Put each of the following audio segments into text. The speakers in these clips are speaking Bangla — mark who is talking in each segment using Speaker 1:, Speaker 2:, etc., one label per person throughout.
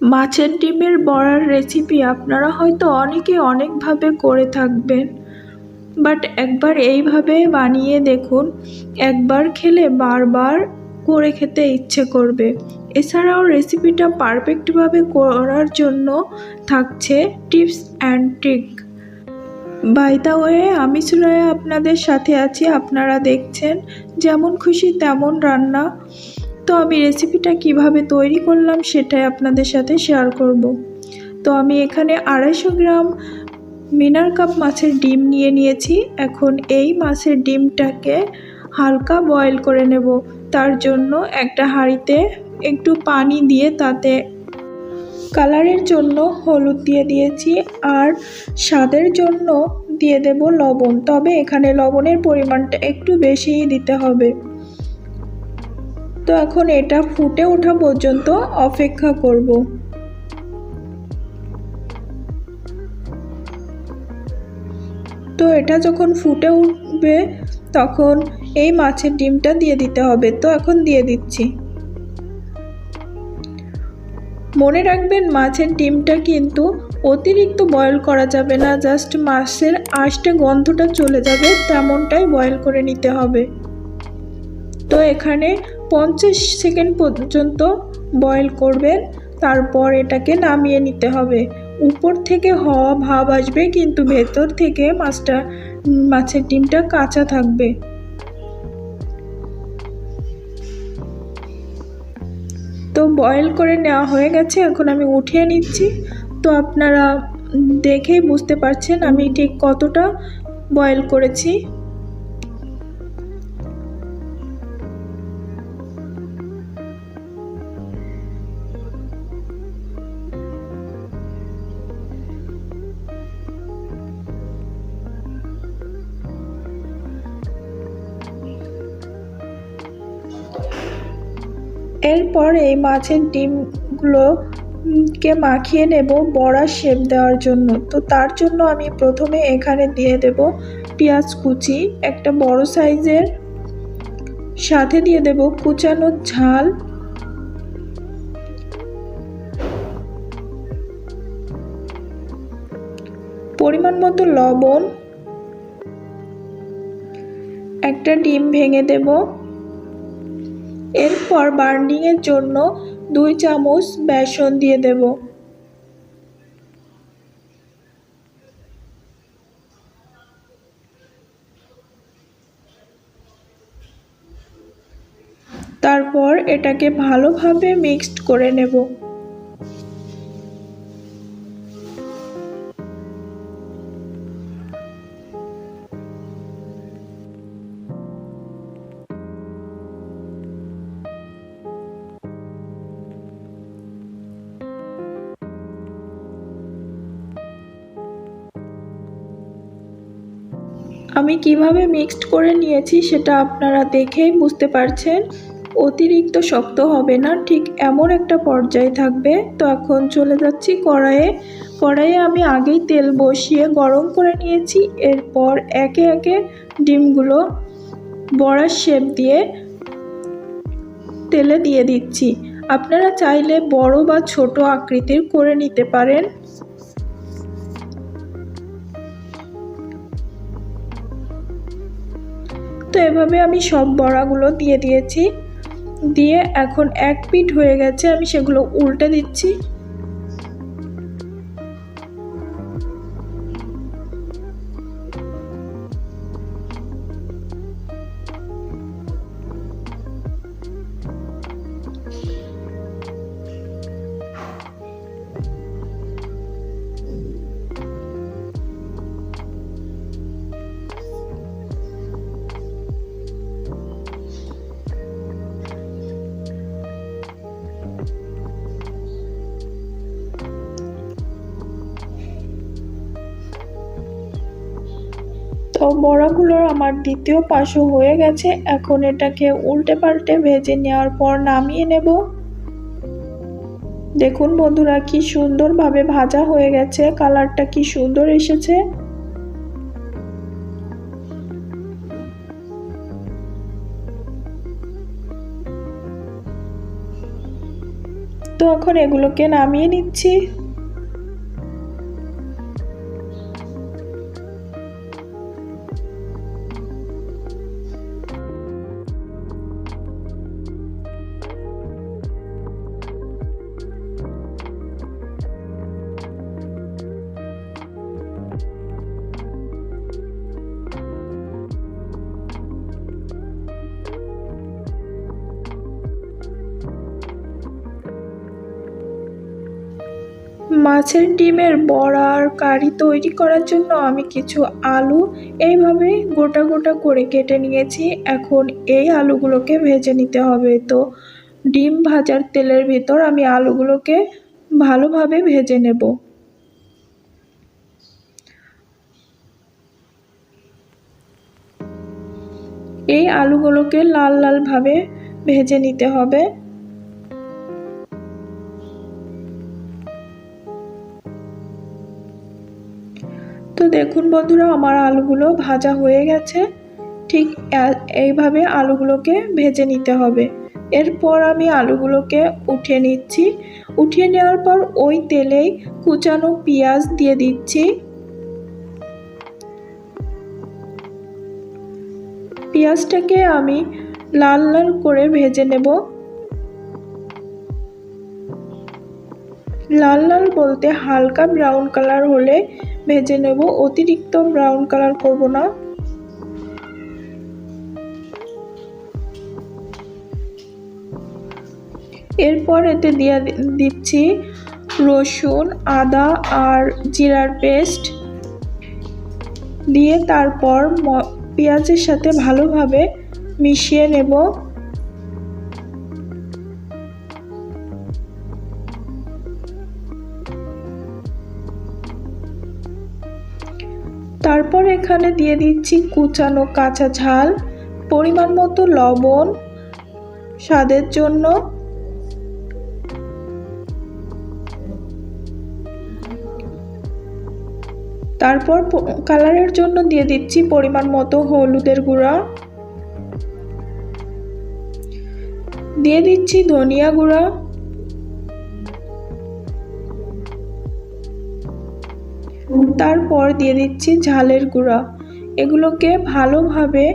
Speaker 1: মাছের ডিমের বড়ার রেসিপি আপনারা হয়তো অনেকে অনেকভাবে করে থাকবেন। বাট একবার এইভাবে বানিয়ে দেখুন, একবার খেলে বারবার করে খেতে ইচ্ছে করবে। এছাড়াও রেসিপিটা পারফেক্টভাবে করার জন্য থাকছে tips and trick by the way আমি সুরায়া আপনাদের সাথে আছি, আপনারা দেখছেন, যেমন খুশি তেমন রান্না। তো আমি রেসিপিটা কীভাবে তৈরি করলাম সেটাই আপনাদের সাথে শেয়ার করব। তো আমি এখানে আড়াইশো গ্রাম মিনার কাপ মাছের ডিম নিয়ে নিয়েছি। এখন এই মাছের ডিমটাকে হালকা বয়েল করে নেব। তার জন্য একটা হাঁড়িতে একটু পানি দিয়ে তাতে কালারের জন্য হলুদ দিয়ে দিয়েছি আর স্বাদের জন্য দিয়ে দেব লবণ। তবে এখানে লবণের পরিমাণটা একটু বেশিই দিতে হবে। তো এখন এটা ফুটে ওঠা পর্যন্ত অপেক্ষা করব। তো এটা যখন ফুটে উঠবে, তখন এই মাছের ডিমটা দিয়ে দিতে হবে। তো এখন দিয়ে দিচ্ছি। মনে রাখবেন, মাছের ডিমটা কিন্তু অতিরিক্ত বয়েল করা যাবে না জাস্ট মাছের আঁশটা, গন্ধটা চলে যাবে, তেমনটাই বয়েল করে নিতে হবে। তো এখানে পঞ্চাশ সেকেন্ড পর্যন্ত বয়েল করবেন, তারপর এটাকে নামিয়ে নিতে হবে। উপর থেকে হওয়া ভাব আসবে, কিন্তু ভেতর থেকে মাছটা, মাছের ডিমটা কাঁচা থাকবে। তো বয়েল করে নেওয়া হয়ে গেছে, এখন আমি উঠিয়ে নিচ্ছি। তো আপনারা দেখেই বুঝতে পারছেন আমি ঠিক কতটা বয়েল করেছি। এরপর এই মাছের ডিমগুলো কে মাখিয়ে নেব বড়া শেপ দেওয়ার জন্য। তো তার জন্য আমি প্রথমে এখানে দিয়ে দেব পেঁয়াজ কুচি, একটা বড় সাইজের। সাথে দিয়ে দেব কুচানো ঝাল। পরিমাণ মতো লবণ। একটা ডিম ভেঙে দেবো। এরপর বার্নিংয়ের জন্য দুই চামচ বেসন দিয়ে দেব। তারপর এটাকে ভালোভাবে মিক্সড করে নেব। আমি কীভাবে মিক্সড করে নিয়েছি সেটা আপনারা দেখেই বুঝতে পারছেন। অতিরিক্ত শক্ত হবে না, ঠিক এমন একটা পর্যায়ে থাকবে। তো এখন চলে যাচ্ছি কড়াইয়ে। কড়াইয়ে আমি আগেই তেল বসিয়ে গরম করে নিয়েছি, এরপর একে একে ডিমগুলো বড়ার শেপ দিয়ে তেলে দিয়ে দিচ্ছি। আপনারা চাইলে বড় বা ছোট আকৃতির করে নিতে পারেন। তো এভাবে আমি সব বড়াগুলো দিয়ে দিয়েছি। দিয়ে এখন এক পিঠ হয়ে গেছে, আমি সেগুলো উল্টে দিচ্ছি। তো বড়াগুলোর আমার দ্বিতীয় পাশও হয়ে গেছে। এখন এটাকে উল্টে পাল্টে ভেজে নেওয়ার পর নামিয়ে নেব। দেখুন বন্ধুরা, কি সুন্দরভাবে ভাজা হয়ে গেছে। কালারটা কি সুন্দর এসেছে। তো এখন এগুলোকে নামিয়ে নিচ্ছি। মাছের ডিমের বড়া আর কারি তৈরি করার জন্য আমি কিছু আলু এইভাবে গোটা গোটা করে কেটে নিয়েছি। এখন এই আলুগুলোকে ভেজে নিতে হবে। তো ডিম ভাজার তেলের ভিতর আমি আলুগুলোকে ভালোভাবে ভেজে নেব। এই আলুগুলোকে লাল লালভাবে ভেজে নিতে হবে। দেখুন বন্ধুরা, আমার আলুগুলো ভাজা হয়ে গেছে। ঠিক এইভাবে আলুগুলোকে ভেজে নিতে হবে। এরপর আমি আলুগুলোকে উঠিয়ে নিচ্ছি। উঠিয়ে নেওয়ার পর ওই তেলেই কুচানো পেঁয়াজ দিয়ে দিচ্ছি। পেঁয়াজটাকে আমি লাল লাল করে ভেজে নেব। লাল লাল বলতে হালকা ব্রাউন কালার হলে ভেজে নেব। অতিরিক্ত ব্রাউন কালার করব না। এরপর এতে দিয়ে দিচ্ছি রসুন, আদা আর জিরার পেস্ট দিয়ে তারপর পেঁয়াজের সাথে ভালোভাবে মিশিয়ে নেব। তারপর এখানে দিয়ে দিচ্ছি কুচানো কাঁচা ঝাল, পরিমাণ মতো লবণ, স্বাদের জন্য। তারপর কালারের জন্য দিয়ে দিচ্ছি পরিমাণ মতো হলুদের গুঁড়া। দিয়ে দিচ্ছি ধনিয়া গুঁড়া। তারপর দিয়ে দিচ্ছি ঝালের গুঁড়া। এগুলোকে ভালোভাবে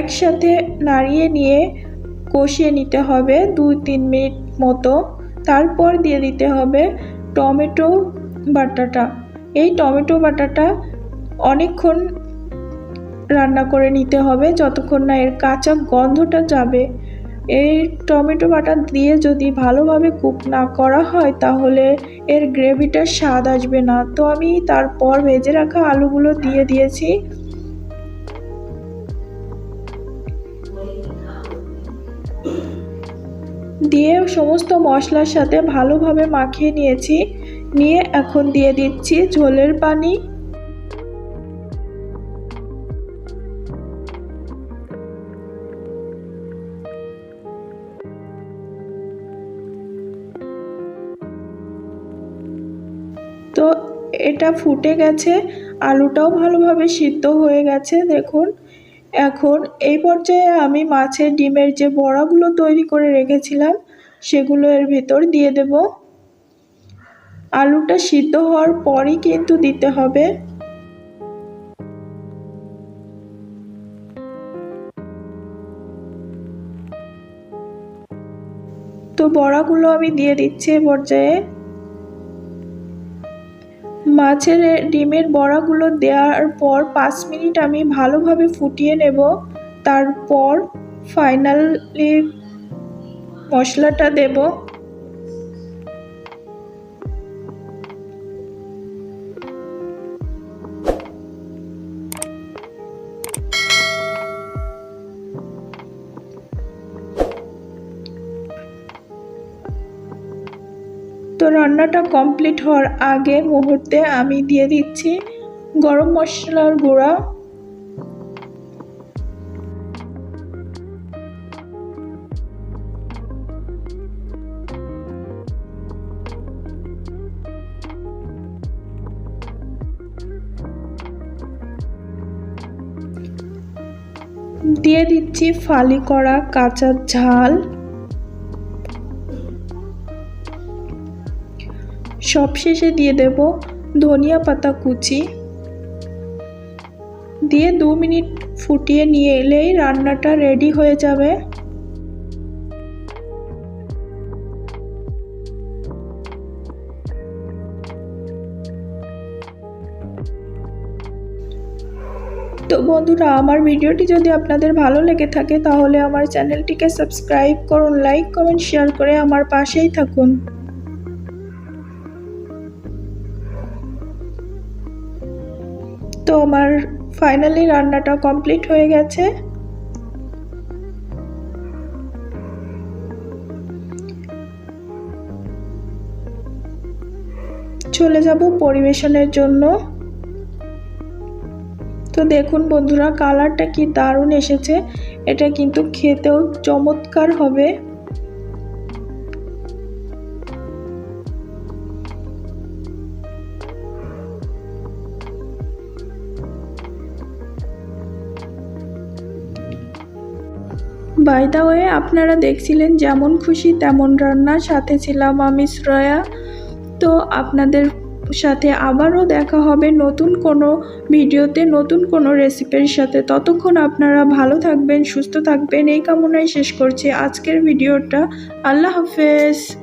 Speaker 1: একসাথে নাড়িয়ে নিয়ে কষিয়ে নিতে হবে দুই তিন মিনিট মতো। তারপর দিয়ে দিতে হবে টমেটো বাটাটা। এই টমেটো বাটাটা অনেকক্ষণ রান্না করে নিতে হবে, যতক্ষণ না এর কাঁচা গন্ধটা যাবে। এই টমেটো বাটা দিয়ে যদি ভালোভাবে কুক না করা হয়, তাহলে এর গ্রেভিটার স্বাদ আসবে না। তো আমি তারপর ভেজে রাখা আলুগুলো দিয়ে দিয়েছি। দিয়ে সমস্ত মশলার সাথে ভালোভাবে মাখিয়ে নিয়েছি। নিয়ে এখন দিয়ে দিচ্ছি ঝোলের পানি। তো এটা ফুটে গেছে, আলুটাও ভালোভাবে সিদ্ধ হয়ে গেছে, দেখুন। এখন এই পর্যায়ে আমি মাছের ডিমের যে বড়াগুলো তৈরি করে রেখেছিলাম, সেগুলো এর ভিতর দিয়ে দেব। আলুটা সিদ্ধ হওয়ার পরই কিন্তু দিতে হবে। তো বড়াগুলো আমি দিয়ে দিচ্ছি এ পর্যায়ে। মাছের ডিমের বড়াগুলো দেওয়ার পর পাঁচ মিনিট আমি ভালোভাবে ফুটিয়ে নেব। তারপর ফাইনালি মশলাটা দেব। তো রান্নাটা কমপ্লিট হওয়ার আগে মুহূর্তে আমি দিয়ে দিচ্ছি গরম মশলার গুঁড়া। দিয়ে দিচ্ছি ফালি করা কাঁচা ঝাল। সব শেষে দিয়ে দেব ধনিয়া পাতা কুচি। দিয়ে দু মিনিট ফুটিয়ে নিয়ে এলেই রান্নাটা রেডি হয়ে যাবে। তো বন্ধুরা, আমার ভিডিওটি যদি আপনাদের ভালো লেগে থাকে, তাহলে আমার চ্যানেলটিকে সাবস্ক্রাইব করুন লাইক কমেন্ট শেয়ার করে আমার পাশেই থাকুন। আমার ফাইনালি রান্নাটা কমপ্লিট হয়ে গেছে। চলে যাব পরিবেশনের জন্য। তো দেখুন বন্ধুরা কালারটা কি দারুণ এসেছে। এটা কিন্তু খেতেও চমৎকার হবে। বাই দা ওয়ে আপনারা দেখছিলেন যেমন খুশি তেমন রান্না সাথে ছিলাম আমি শ্রয়া। তো আপনাদের সাথে আবারও দেখা হবে নতুন কোনো ভিডিওতে, নতুন কোনো রেসিপির সাথে। ততক্ষণ আপনারা ভালো থাকবেন, সুস্থ থাকবেন। এই কামনায় শেষ করছি। আজকের ভিডিওটা আল্লাহ হাফেজ।